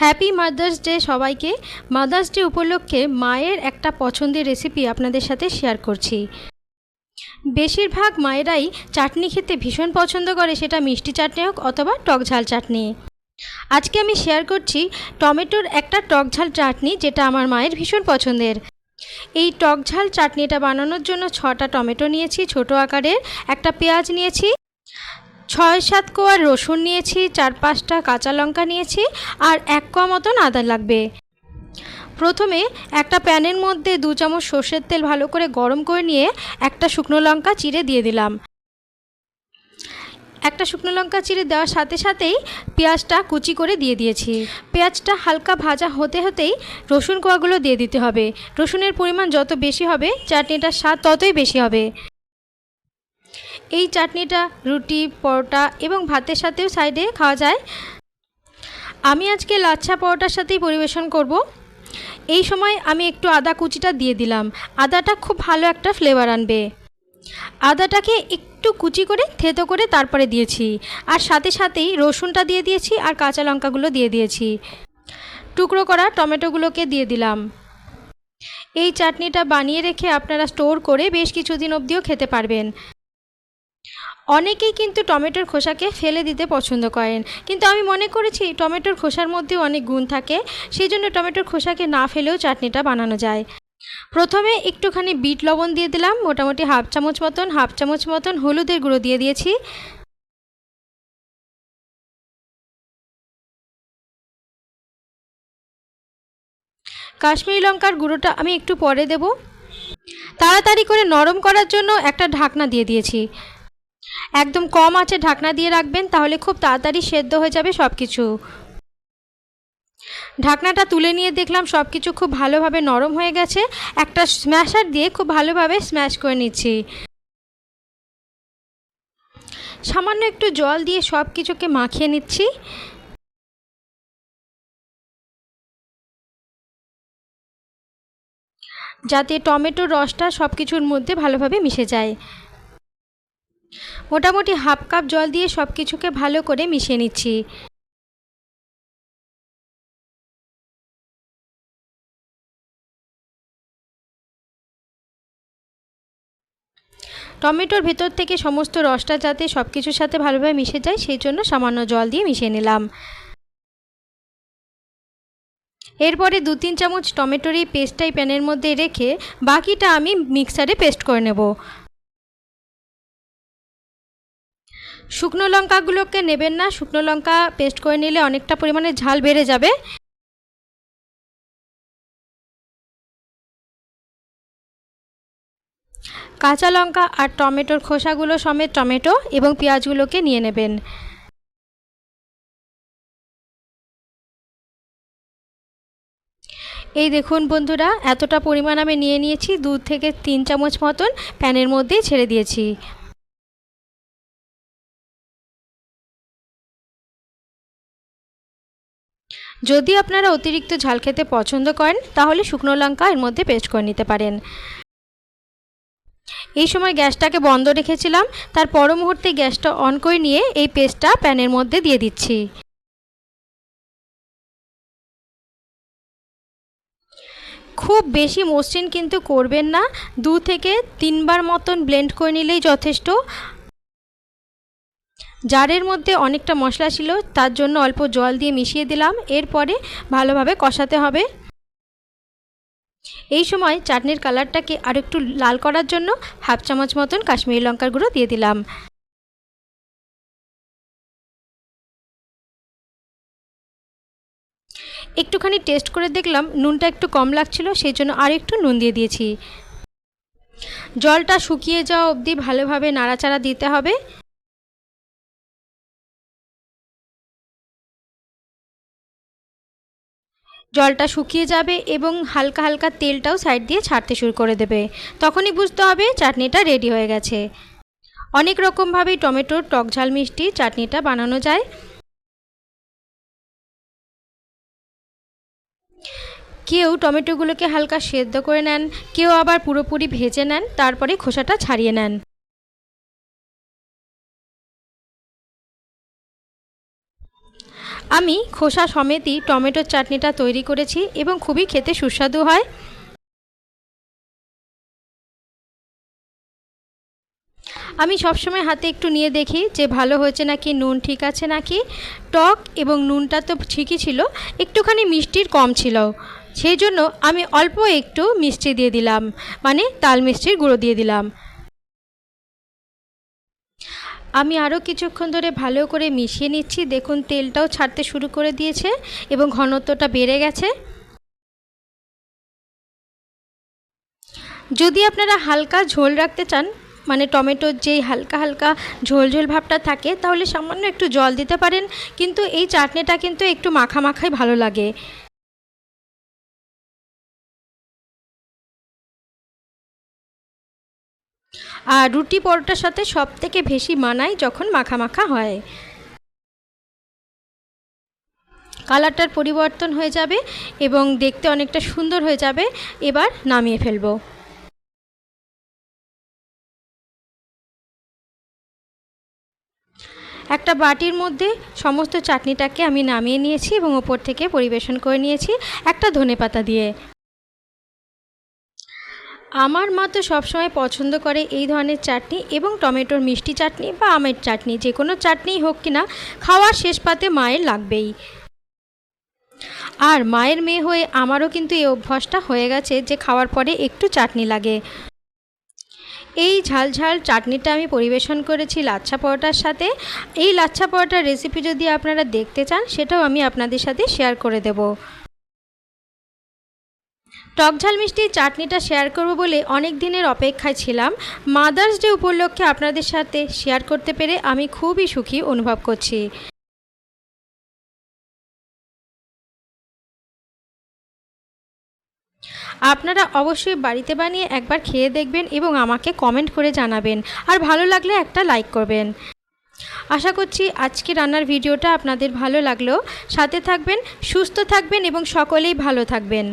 Happy mother's day সবাইকে। Mother's day উপলক্ষে মায়ের একটা পছন্দের রেসিপি আপনাদের সাথে শেয়ার করছি। বেশিরভাগ মায়েরাই চাটনি খেতে ভীষণ পছন্দ করে, সেটা মিষ্টি চাটনি হোক অথবা টক ঝাল চাটনি। আজকে আমি শেয়ার করছি টমেটোর একটা টক ঝাল চাটনি, যেটা আমার মায়ের ভীষণ পছন্দের। এই টক ঝাল চাটনিটা বানানোর জন্য ছটা টমেটো নিয়েছি, ছোট আকারের। একটা পেঁয়াজ নিয়েছি। ছয় সাত কোয়া রসুন নিয়েছি চার পাঁচটা কাঁচা লঙ্কা নিয়েছি আর এক কোয়া মতন আদা লাগবে। প্রথমে একটা প্যানের মধ্যে দু চামচ সর্ষের তেল ভালো করে গরম করে নিয়ে একটা শুকনো লঙ্কা চিড়ে দিয়ে দিলাম। একটা শুকনো লঙ্কা চিড়ে দেওয়ার সাথে সাথেই পেঁয়াজটা কুচি করে দিয়ে দিয়েছি। পেঁয়াজটা হালকা ভাজা হতে হতেই রসুন কোয়াগুলো দিয়ে দিতে হবে। রসুনের পরিমাণ যত বেশি হবে, চাটনিটার স্বাদ ততই বেশি হবে। এই চাটনিটা, রুটি, পরোটা এবং ভাতের সাথেও সাইডে খাওয়া যায়। আমি আজকে লাচ্ছা পরোটার সাথেই পরিবেশন করব। এই সময় আমি একটু আদা কুচিটা দিয়ে দিলাম। আদাটা খুব ভালো একটা ফ্লেভার আনবে। আদাটাকে একটু কুচি করে, থেতো করে তারপরে দিয়েছি। আর সাথে সাথেই রসুনটা দিয়ে দিয়েছি আর কাঁচা লঙ্কাগুলো দিয়ে দিয়েছি। টুকরো করা টমেটোগুলোকে দিয়ে দিলাম। এই চাটনিটা বানিয়ে রেখে আপনারা স্টোর করে বেশ কিছুদিন অবধিও খেতে পারবেন। অনেকেই কিন্তু টমেটোর খোসাকে ফেলে দিতে পছন্দ করেন। কিন্তু আমি মনে করেছি টমেটোর খোসার মধ্যেও অনেক গুণ থাকে সেই জন্য টমেটোর খোসাকে না ফেলেও চাটনিটা বানানো যায়। প্রথমে একটুখানি বিট লবণ দিয়ে দিলাম, মোটামুটি হাফ চামচ মতন, হাফ চামচ মতন হলুদের গুঁড়ো দিয়ে দিয়েছি। কাশ্মীরি লঙ্কার গুঁড়োটা আমি একটু পরে দেব। তাড়াতাড়ি করে নরম করার জন্য একটা ঢাকনা দিয়ে দিয়েছি। একদম কম আছে ঢাকনা দিয়ে রাখবেন, তাহলে খুব তাড়াতাড়ি সেদ্ধ হয়ে যাবে সব কিছু ঢাকনাটা তুলে নিয়ে দেখলাম সব কিছু খুব ভালোভাবে নরম হয়ে গেছে। একটা স্ম্যাশার দিয়ে খুব ভালোভাবে স্ম্যাশ করে নিচ্ছি। সামান্য একটু জল দিয়ে সব কিছুকে মাখিয়ে নিচ্ছি। যাতে টমেটোর রসটা সব কিছুর মধ্যে ভালোভাবে মিশে যায়। মোটামুটি হাফ কাপ জল দিয়ে সব কিছুকে ভালো করে মিশিয়ে নিচ্ছি। টমেটোর ভেতর থেকে সমস্ত রসটা যাতে সব কিছুর সাথে ভালোভাবে মিশে যায়, সেই জন্য সামান্য জল দিয়ে মিশিয়ে নিলাম। এরপরে দু তিন চামচ টমেটোর এই পেস্টটাই প্যানের মধ্যে রেখে বাকিটা আমি মিক্সারে পেস্ট করে নেব। শুকনো লঙ্কাগুলোকে নেবেন না। শুকনো লঙ্কা পেস্ট করে নিলে অনেকটা পরিমাণে ঝাল বেড়ে যাবে। কাঁচা লঙ্কা আর টমেটোর খোসাগুলো সমেত টমেটো এবং পেঁয়াজগুলোকে নিয়ে নেবেন। এই দেখুন বন্ধুরা, এতটা পরিমাণ আমি নিয়ে নিয়েছি, দু থেকে তিন চামচ মতন প্যানের মধ্যেই ছেড়ে দিয়েছি। যদি আপনারা অতিরিক্ত ঝাল খেতে পছন্দ করেন, তাহলে শুকনো লঙ্কা এর মধ্যে পেস্ট করে নিতে পারেন। এই সময় গ্যাসটাকে বন্ধ রেখেছিলাম, তার পর মুহূর্তে গ্যাসটা অন করে নিয়ে এই পেস্টটা প্যানের মধ্যে দিয়ে দিচ্ছি। খুব বেশি মসৃণ কিন্তু করবেন না, দু থেকে তিনবার মতন ব্লেন্ড করে নিলেই যথেষ্ট। জারের মধ্যে অনেকটা মশলা ছিল, তার জন্য অল্প জল দিয়ে মিশিয়ে দিলাম। এরপরে ভালোভাবে কষাতে হবে। এই সময় চাটনির কালারটাকে আর একটু লাল করার জন্য হাফ চামচ মতন কাশ্মীরি লঙ্কার গুঁড়ো দিয়ে দিলাম। একটুখানি টেস্ট করে দেখলাম নুনটা একটু কম লাগছিল, সেই জন্য আর একটু নুন দিয়ে দিয়েছি। জলটা শুকিয়ে যাওয়া অবধি ভালোভাবে নাড়াচাড়া দিতে হবে। জলটা শুকিয়ে যাবে এবং হালকা হালকা তেলটাও সাইড দিয়ে ছাড়তে শুরু করে দেবে। তখনই বুঝতে হবে চাটনিটা রেডি হয়ে গেছে। অনেক রকমভাবেই টমেটোর টক ঝাল মিষ্টি চাটনিটা বানানো যায়। কেউ টমেটোগুলোকে হালকা সেদ্ধ করে নেন, কেউ আবার পুরোপুরি ভেজে নেন, তারপরে খোসাটা ছাড়িয়ে নেন। আমি খোসা সমেতই টমেটোর চাটনিটা তৈরি করেছি এবং খুবই খেতে সুস্বাদু হয়। আমি সবসময় হাতে একটু নিয়ে দেখি যে ভালো হয়েছে নাকি, নুন ঠিক আছে নাকি। টক এবং নুনটা তো ঠিকই ছিল, একটুখানি মিষ্টির কম ছিল। সেই জন্য আমি অল্প একটু মিষ্টি দিয়ে দিলাম মানে তাল মিষ্টির গুঁড়ো দিয়ে দিলাম। আমি আরও কিছুক্ষণ ধরে ভালো করে মিশিয়ে নিচ্ছি। দেখুন, তেলটাও ছাড়তে শুরু করে দিয়েছে এবং ঘনত্বটা বেড়ে গেছে। যদি আপনারা হালকা ঝোল রাখতে চান মানে টমেটোর যেই হালকা হালকা ঝোল ঝোল ভাবটা থাকে, তাহলে সামান্য একটু জল দিতে পারেন। কিন্তু এই চাটনিটা কিন্তু একটু মাখা মাখাই ভালো লাগে। আর রুটি পরোটার সাথে সব থেকে বেশি মানায় যখন মাখা মাখা হয়। কালারটার পরিবর্তন হয়ে যাবে এবং দেখতে অনেকটা সুন্দর হয়ে যাবে। এবার নামিয়ে ফেলব। একটা বাটির মধ্যে সমস্ত চাটনিটাকে আমি নামিয়ে নিয়েছি এবং ওপর থেকে পরিবেশন করে নিয়েছি একটা ধনেপাতা দিয়ে। আমার মা তো সবসময় পছন্দ করে এই ধরনের চাটনি এবং টমেটোর মিষ্টি চাটনি বা আমের চাটনি, যে কোনো চাটনিই হোক কিনা খাওয়ার শেষ পাতে মায়ের লাগবেই। আর মায়ের মেয়ে হয়ে আমারও কিন্তু এই অভ্যাসটা হয়ে গেছে যে খাওয়ার পরে একটু চাটনি লাগে। এই ঝাল ঝাল চাটনিটা আমি পরিবেশন করেছি লাচ্ছা পরোটার সাথে। এই লাচ্ছা পরোটার রেসিপি যদি আপনারা দেখতে চান, সেটাও আমি আপনাদের সাথে শেয়ার করে দেব। টক ঝাল মিষ্টি চাটনিটা শেয়ার করব বলে অনেক দিনের অপেক্ষায় ছিলাম। মাদার্স ডে উপলক্ষে আপনাদের সাথে শেয়ার করতে পেরে আমি খুবই সুখী অনুভব করছি। আপনারা অবশ্যই বাড়িতে বানিয়ে একবার খেয়ে দেখবেন এবং আমাকে কমেন্ট করে জানাবেন। আর ভালো লাগলে একটা লাইক করবেন। আশা করছি আজকে রান্নার ভিডিওটা আপনাদের ভালো লাগল। সাথে থাকবেন, সুস্থ থাকবেন এবং সকলেই ভালো থাকবেন।